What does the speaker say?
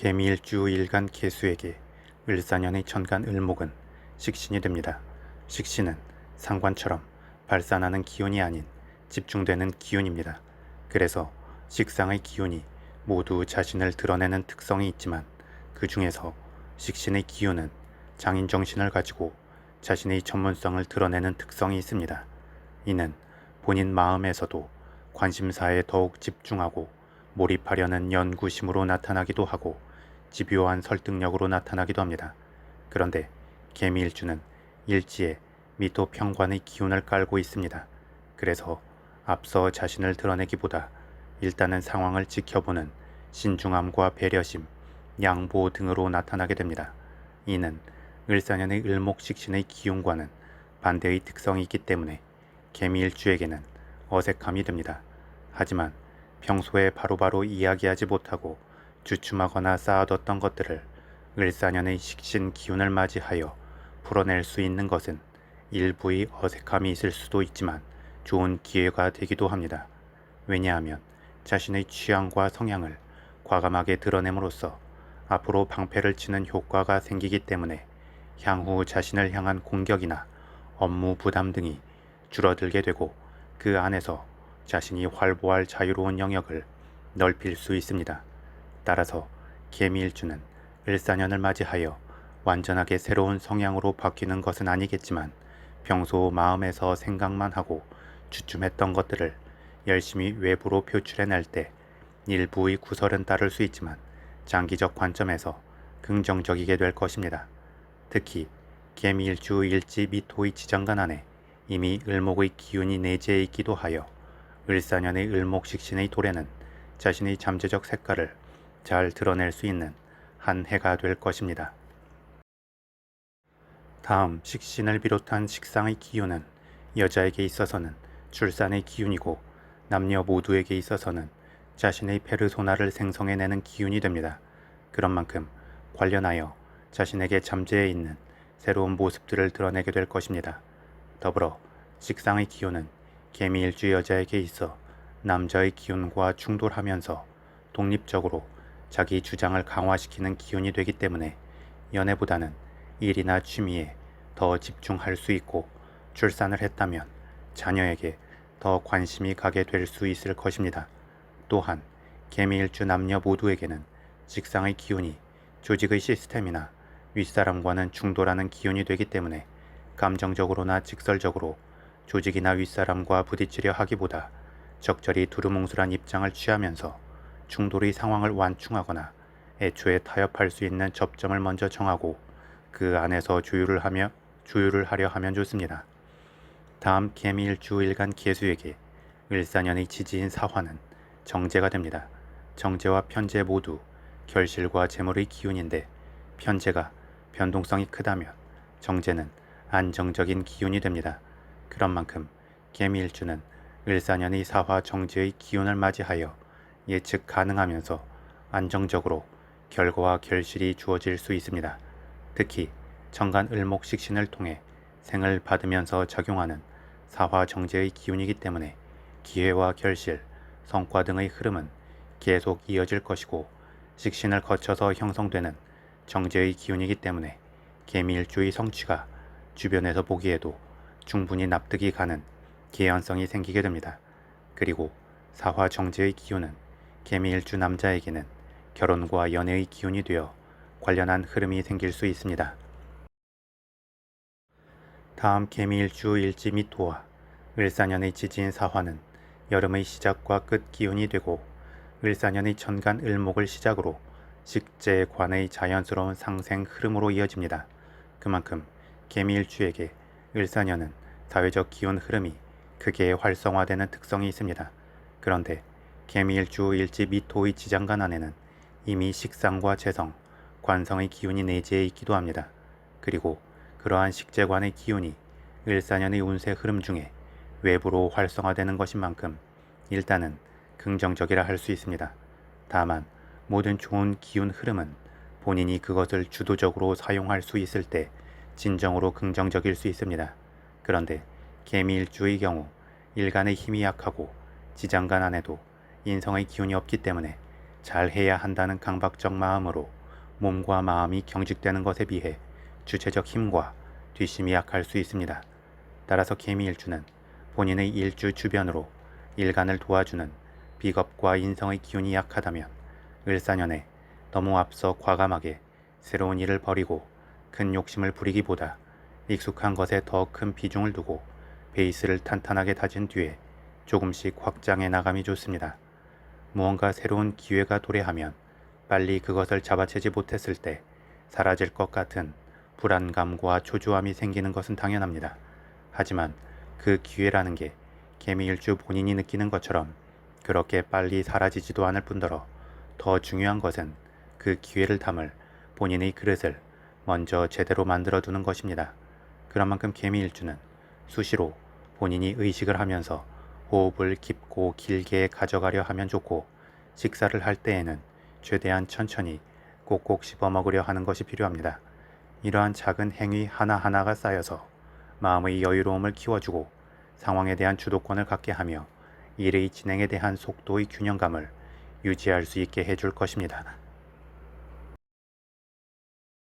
개미일주 일간 개수에게 을사년의 천간 을목은 식신이 됩니다. 식신은 상관처럼 발산하는 기운이 아닌 집중되는 기운입니다. 그래서 식상의 기운이 모두 자신을 드러내는 특성이 있지만 그 중에서 식신의 기운은 장인 정신을 가지고 자신의 전문성을 드러내는 특성이 있습니다. 이는 본인 마음에서도 관심사에 더욱 집중하고 몰입하려는 연구심으로 나타나기도 하고 집요한 설득력으로 나타나기도 합니다. 그런데 개미일주는 일지에 미토 평관의 기운을 깔고 있습니다. 그래서 앞서 자신을 드러내기보다 일단은 상황을 지켜보는 신중함과 배려심, 양보 등으로 나타나게 됩니다. 이는 을사년의 을목식신의 기운과는 반대의 특성이 있기 때문에 개미일주에게는 어색함이 듭니다. 하지만 평소에 바로바로 이야기하지 못하고 주춤하거나 쌓아뒀던 것들을 을사년의 식신 기운을 맞이하여 풀어낼 수 있는 것은 일부의 어색함이 있을 수도 있지만 좋은 기회가 되기도 합니다. 왜냐하면 자신의 취향과 성향을 과감하게 드러냄으로써 앞으로 방패를 치는 효과가 생기기 때문에 향후 자신을 향한 공격이나 업무 부담 등이 줄어들게 되고 그 안에서 자신이 활보할 자유로운 영역을 넓힐 수 있습니다. 따라서 개미일주는 을사년을 맞이하여 완전하게 새로운 성향으로 바뀌는 것은 아니겠지만 평소 마음에서 생각만 하고 주춤했던 것들을 열심히 외부로 표출해낼 때 일부의 구설은 따를 수 있지만 장기적 관점에서 긍정적이게 될 것입니다. 특히 개미일주 일지 미토의 지장간 안에 이미 을목의 기운이 내재해 있기도 하여 을사년의 을목식신의 도래는 자신의 잠재적 색깔을 잘 드러낼 수 있는 한 해가 될 것입니다. 다음 식신을 비롯한 식상의 기운은 여자에게 있어서는 출산의 기운이고 남녀 모두에게 있어서는 자신의 페르소나를 생성해내는 기운이 됩니다. 그런 만큼 관련하여 자신에게 잠재해 있는 새로운 모습들을 드러내게 될 것입니다. 더불어 식상의 기운은 개미일주 여자에게 있어 남자의 기운과 충돌하면서 독립적으로 자기 주장을 강화시키는 기운이 되기 때문에 연애보다는 일이나 취미에 더 집중할 수 있고 출산을 했다면 자녀에게 더 관심이 가게 될 수 있을 것입니다. 또한 개미일주 남녀 모두에게는 직상의 기운이 조직의 시스템이나 윗사람과는 충돌하는 기운이 되기 때문에 감정적으로나 직설적으로 조직이나 윗사람과 부딪히려 하기보다 적절히 두루뭉술한 입장을 취하면서 충돌의 상황을 완충하거나 애초에 타협할 수 있는 접점을 먼저 정하고 그 안에서 조율을 하며 조율을 하려 하면 좋습니다. 다음 개미일 주 일간 개수에게 을사년의 지지인 사화는 정제가 됩니다. 정제와 편제 모두 결실과 재물의 기운인데 편제가 변동성이 크다면 정제는 안정적인 기운이 됩니다. 그런 만큼 개미일주는 을사년의 사화 정제의 기운을 맞이하여 예측 가능하면서 안정적으로 결과와 결실이 주어질 수 있습니다. 특히 정간 을목 식신을 통해 생을 받으면서 작용하는 사화 정제의 기운이기 때문에 기회와 결실, 성과 등의 흐름은 계속 이어질 것이고 식신을 거쳐서 형성되는 정제의 기운이기 때문에 개미일주의 성취가 주변에서 보기에도 충분히 납득이 가는 개연성이 생기게 됩니다. 그리고 사화 정제의 기운은 개미일주 남자에게는 결혼과 연애의 기운이 되어 관련한 흐름이 생길 수 있습니다. 다음 개미일주 일지 및 도화, 을사년의 지지인 사화는 여름의 시작과 끝 기운이 되고 을사년의 천간 을목을 시작으로 식재 관의 자연스러운 상생 흐름으로 이어집니다. 그만큼 개미일주에게 을사년은 사회적 기운 흐름이 크게 활성화되는 특성이 있습니다. 그런데 개미일 주 일지 미토의 지장간 안에는 이미 식상과 재성, 관성의 기운이 내재해 있기도 합니다. 그리고 그러한 식재관의 기운이 을사년의 운세 흐름 중에 외부로 활성화되는 것인 만큼 일단은 긍정적이라 할 수 있습니다. 다만 모든 좋은 기운 흐름은 본인이 그것을 주도적으로 사용할 수 있을 때 진정으로 긍정적일 수 있습니다. 그런데 개미일주의 경우 일간의 힘이 약하고 지장간 안에도 인성의 기운이 없기 때문에 잘해야 한다는 강박적 마음으로 몸과 마음이 경직되는 것에 비해 주체적 힘과 뒷심이 약할 수 있습니다. 따라서 개미일주는 본인의 일주 주변으로 일간을 도와주는 비겁과 인성의 기운이 약하다면 을사년에 너무 앞서 과감하게 새로운 일을 벌이고 큰 욕심을 부리기보다 익숙한 것에 더 큰 비중을 두고 베이스를 탄탄하게 다진 뒤에 조금씩 확장해 나감이 좋습니다. 무언가 새로운 기회가 도래하면 빨리 그것을 잡아채지 못했을 때 사라질 것 같은 불안감과 초조함이 생기는 것은 당연합니다. 하지만 그 기회라는 게 개미일주 본인이 느끼는 것처럼 그렇게 빨리 사라지지도 않을 뿐더러 더 중요한 것은 그 기회를 담을 본인의 그릇을 먼저 제대로 만들어 두는 것입니다. 그런 만큼 개미일주는 수시로 본인이 의식을 하면서 호흡을 깊고 길게 가져가려 하면 좋고 식사를 할 때에는 최대한 천천히 꼭꼭 씹어 먹으려 하는 것이 필요합니다. 이러한 작은 행위 하나하나가 쌓여서 마음의 여유로움을 키워주고 상황에 대한 주도권을 갖게 하며 일의 진행에 대한 속도의 균형감을 유지할 수 있게 해줄 것입니다.